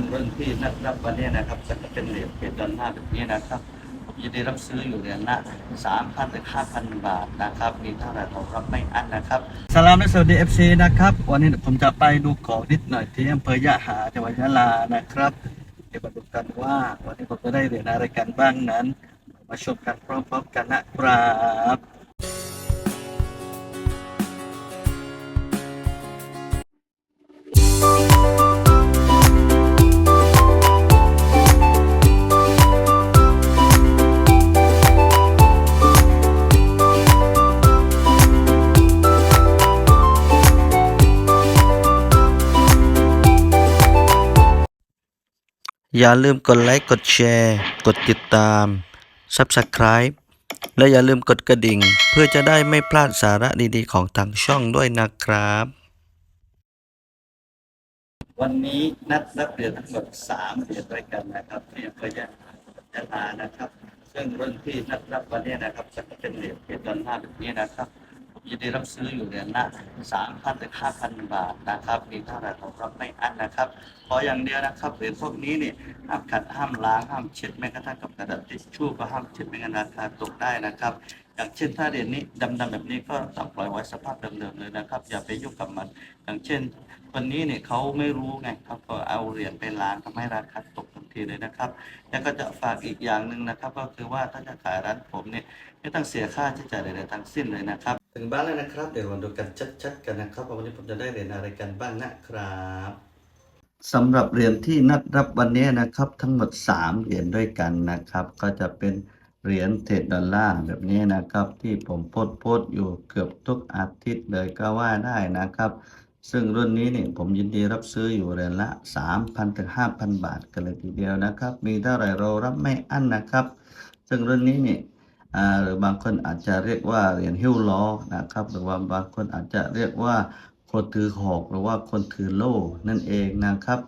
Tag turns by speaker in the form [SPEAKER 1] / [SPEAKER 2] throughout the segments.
[SPEAKER 1] งรุ่นที่นัดรับวันนี้นะครับจะเป็นเหรียญเป็นดอลลาร์แบบนี้นะครับยินดีรับซื้ออยู่เหรียญละสามพันถึงห้าพันบาทนะครับ มีเท่าไหร่เรารับไม่อั้นนะครับสลามและสวัสดีเอฟซีนะครับ วันนี้ผมจะไปดูของนิดหน่อยที่อำเภอยะหาจังหวัดยะลานะครับเดี๋ยวมาดูกันว่า วันนี้ผมจะได้เหรียญอะไรกันบ้างนั้น มาชมกันพร้อมๆกันนะครับ
[SPEAKER 2] อย่าลืมกดไลค์ กดแชร์ กดติดตาม Subscribe และอย่าลืมกดกระดิ่ง เพื่อจะได้ไม่พลาดสาระดีๆ ของทางช่องด้วยนะครับ
[SPEAKER 1] วันนี้นัดรับเรียญทั้งหมดสามเรียญด้วยกันนะครับที่อำเภอยะยะลานะครับ ซึ่งรุ่นที่นัดรับวันนี้นะครับจะเป็นเรียญเป็นดอลลาร์แบบนี้นะครับ ยินดีรับซื้ออยู่เหรียญละสามพันถึงห้าพันบาทนะครับมีเท่าไหร่เรารับไม่อั้นนะครับขออย่างเดียวนะครับเหรียญพวกนี้เนี่ยห้ามขัดห้ามล้างห้ามเช็ดแม้กระทั่งกับกระดาษทิชชู่ก็ห้ามเช็ดไม่งั้นราคาตกได้นะครับ อย่างเช่นถ้าเหรียญนี้ดำๆแบบนี้ก็ต้องปล่อยไว้สภาพเดิมๆเลยนะครับ อย่าไปยุ่งกับมัน อย่างเช่นวันนี้เนี่ยเขาไม่รู้ไงเขาก็เอาเหรียญไปล้างทำให้ราคาตกทันทีเลยนะครับ แล้วก็จะฝากอีกอย่างหนึ่งนะครับ ก็คือว่าถ้าจะขายร้านผมเนี่ยไม่ต้องเสียค่าใช้จ่ายใดๆทั้งสิ้นเลยนะครับ ถึงบ้านแล้วนะครับ เดี๋ยวมาดูกันชัดๆกันนะครับว่าวันนี้ผมจะได้เหรียญอะไรกันบ้างนะครับสำหรับเหรียญที่นัดรับวันนี้นะครับทั้งหมด 3 เหรียญด้วยกันนะครับ ก็จะเป็นเหรียญเทรดดอลลาร์แบบนี้นะครับ ที่ผมโพสต์โพสอยู่เกือบทุกอาทิตย์เลยก็ว่าได้นะครับ ซึ่งรุ่นนี้เนี่ยผมยินดีรับซื้ออยู่เหรียญละ 3,000ถึง5,000 บาทกันเลยทีเดียวนะครับ มีเท่าไหร่เรารับไม่อั้นนะครับ ซึ่งรุ่นนี้เนี่ย หรือบางคนอาจจะเรียกว่าเหรียญหิ้วล้อนะครับ หรือว่าบางคนอาจจะเรียกว่าคนถือหอกหรือว่าคนถือโล่นั่นเองนะครับ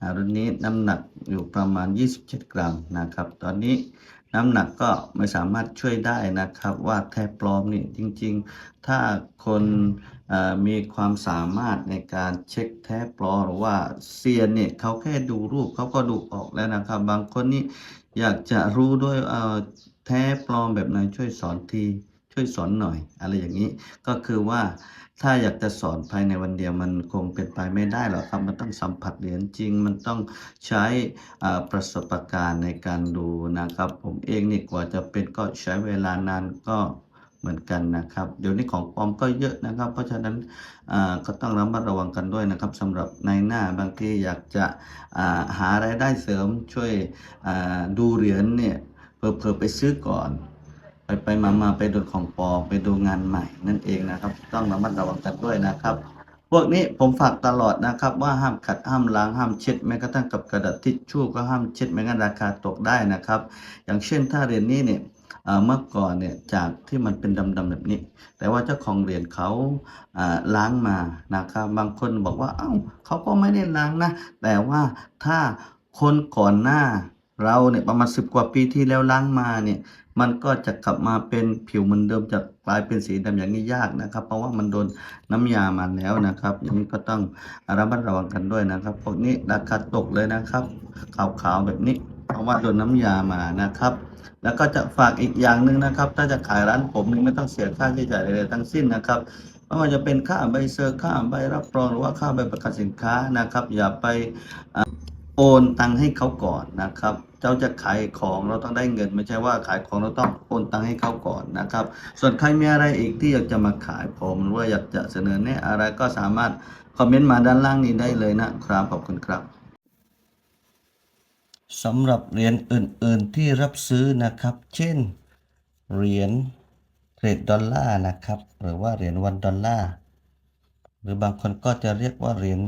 [SPEAKER 1] อ่ารุ่นนี้น้ำหนักอยู่ประมาณ 27 กรัมนะครับ ตอนนี้น้ำหนักก็ไม่สามารถช่วยได้นะครับ ว่าแท้ปลอมนี่จริง ๆ ถ้าคนมีความสามารถในการเช็คแท้ปลอมหรือว่าเซียนเนี่ยเขาแค่ดูรูปเขาก็ดูออกแล้วนะครับ บางคนนี่อยากจะรู้ด้วยเอ่อ แท้ปลอมแบบไหนช่วยสอนทีช่วยสอนหน่อย อะไรอย่างนี้ก็คือว่าถ้าอยากจะสอนภายในวันเดียวมันคงเป็นไปไม่ได้หรอกครับมันต้องสัมผัสเหรียญจริง มันต้องใช้ประสบการณ์ในการดูนะครับ ผมเองนี่กว่าจะเป็นก็ใช้เวลานานก็เหมือนกันนะครับ เดี๋ยวนี้ของปลอมก็เยอะนะครับ เพราะฉะนั้นก็ต้องระมัดระวังกันด้วยนะครับสำหรับในหน้าบางทีอยากจะอ่าหารายได้เสริมช่วยดูเหรียญเนี่ย เผลอๆไปซื้อก่อน ไปไปมามาไปโดนของปลอมไปดูงานใหม่นั่นเองนะครับ ต้องระมัดระวังกันด้วยนะครับ พวกนี้ผมฝากตลอดนะครับว่าห้ามขัดห้ามล้างห้ามเช็ดแม้กระทั่งกับกระดาษทิชชู่ก็ห้ามเช็ดไม่งั้นราคาตกได้นะครับ อย่างเช่นถ้าเหรียญนี้เนี่ยเมื่อก่อนเนี่ยจากที่มันเป็นดำๆแบบนี้ แต่ว่าเจ้าของเหรียญเขาอ่าล้างมานะครับบางคนบอกว่าเอ้าเขาก็ไม่ได้ล้างนะ แต่ว่าถ้าคนก่อนหน้า เราเนี่ยประมาณสิบกว่าปีที่แล้วล้างมาเนี่ย มันก็จะกลับมาเป็นผิวเหมือนเดิมจะกลายเป็นสีดำอย่างนี้ยากนะครับ เพราะว่ามันโดนน้ำยามาแล้วนะครับอย่างนี้ก็ต้องระมัดระวังกันด้วยนะครับพวกนี้ราคาตกเลยนะครับขาวๆแบบนี้ เพราะว่าโดนน้ำยามานะครับแล้วก็จะฝากอีกอย่างหนึ่งนะครับ ถ้าจะขายร้านผมนี่ไม่ต้องเสียค่าใช้จ่ายใดๆทั้งสิ้นนะครับไม่ว่าจะเป็นค่าใบเซอร์ค่าใบรับรองหรือว่าค่าใบประกันสินค้านะครับ อย่าไป โอนตังให้เขาก่อนนะครับ เจ้าจะขายของเราต้องได้เงิน ไม่ใช่ว่าขายของเราต้องโอนตังให้เขาก่อนนะครับ ส่วนใครมีอะไรอีกที่อยากจะมาขายผมหรือว่าอยากจะเสนอแนะอะไรก็สามารถคอมเมนต์มาด้านล่างนี้ได้เลยนะครับขอบคุณครับสำหรับเหรียญอื่น ๆที่รับซื้อนะครับ เช่นเหรียญเทรดดอลลาร์นะครับ หรือว่าเหรียญวันดอลลาร์หรือบางคนก็จะเรียกว่าเหรียญ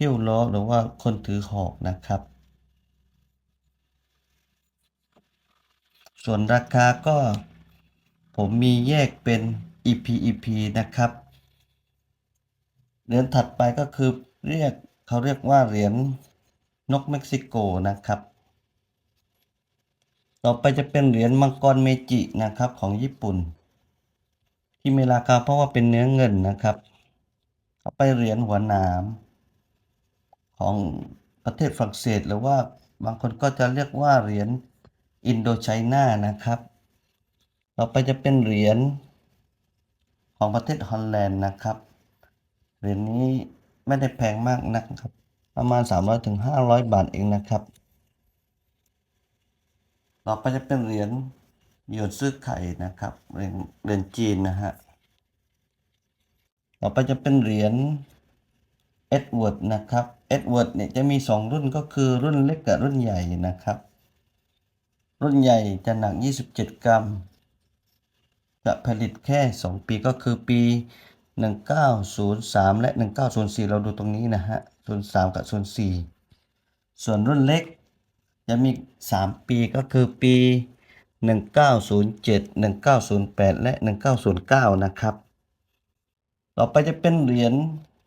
[SPEAKER 1] หิ้วล้อหรือว่าคนถือหอกนะครับ ส่วนราคาก็ผมมีแยกเป็น EP EP นะครับเหรียญถัดไปก็คือเรียกเขาเรียกว่าเหรียญนกเม็กซิโกนะครับ ต่อไปจะเป็นเหรียญมังกรเมจินะครับของญี่ปุ่น ที่มีราคาเพราะว่าเป็นเนื้อเงินนะครับต่อไปเหรียญหัวหนาม ของ
[SPEAKER 2] ประเทศฝรั่งเศส หรือว่าบางคนก็จะเรียกว่าเหรียญอินโดไชน่านะครับ ต่อไปจะเป็นเหรียญของประเทศฮอลแลนด์นะครับ เหรียญนี้ไม่ได้แพงมากนักครับ ประมาณ 300ถึง500บาทเองนะครับ ต่อไปจะเป็นเหรียญหยวนซื้อไข่นะครับเหรียญเหรียญจีนนะฮะ ต่อไปจะเป็นเหรียญ เอ็ดเวิร์ดนะครับเอ็ดเวิร์ดเนี่ยจะมี 2 รุ่นก็คือรุ่นเล็กกับรุ่นใหญ่นะครับ รุ่นใหญ่จะหนัก 27 กรัม จะผลิตแค่ 2 ปีก็คือปี 1903 และ 1904 เราดูตรงนี้นะฮะ 03 กับ 04 ส่วนรุ่นเล็กจะมี 3 ปีก็คือปี 1907 1908 และ 1909 นะครับ ต่อไปจะเป็นเหรียญ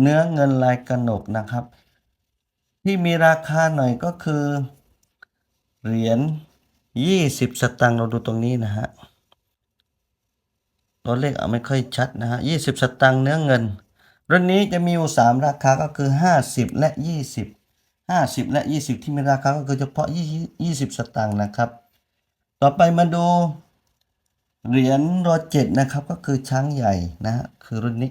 [SPEAKER 2] เนื้อเงินลายกระหนกนะครับ ที่มีราคาหน่อยก็คือ เหรียญ20 สตังค์เราดูตรงนี้นะฮะตัวเลขเอาไม่ค่อยชัดนะฮะ20สตังค์เนื้อเงินรุ่นนี้จะมีอยู่ 3 ราคาก็คือ 50 และ 20 50 และ 20 ที่มีราคาก็คือเฉพาะ 20 สตังค์นะครับ ต่อไปมาดูเหรียญรอเจ็ดนะครับก็คือช้างใหญ่นะฮะคือรุ่นนี้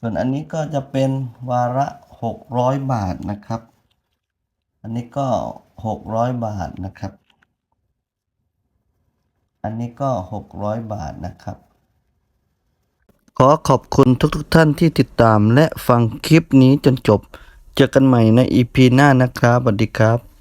[SPEAKER 2] ส่วนอันนี้ก็จะเป็นวาระ 600 บาทนะครับ อันนี้ก็ 600 บาทนะครับ อันนี้ก็ 600 บาทนะครับ ขอขอบคุณทุกๆทท่านที่ติดตามและฟังคลิปนี้จนจบ เจอกันใหม่ใน EP หน้านะครับสวัสดีครับ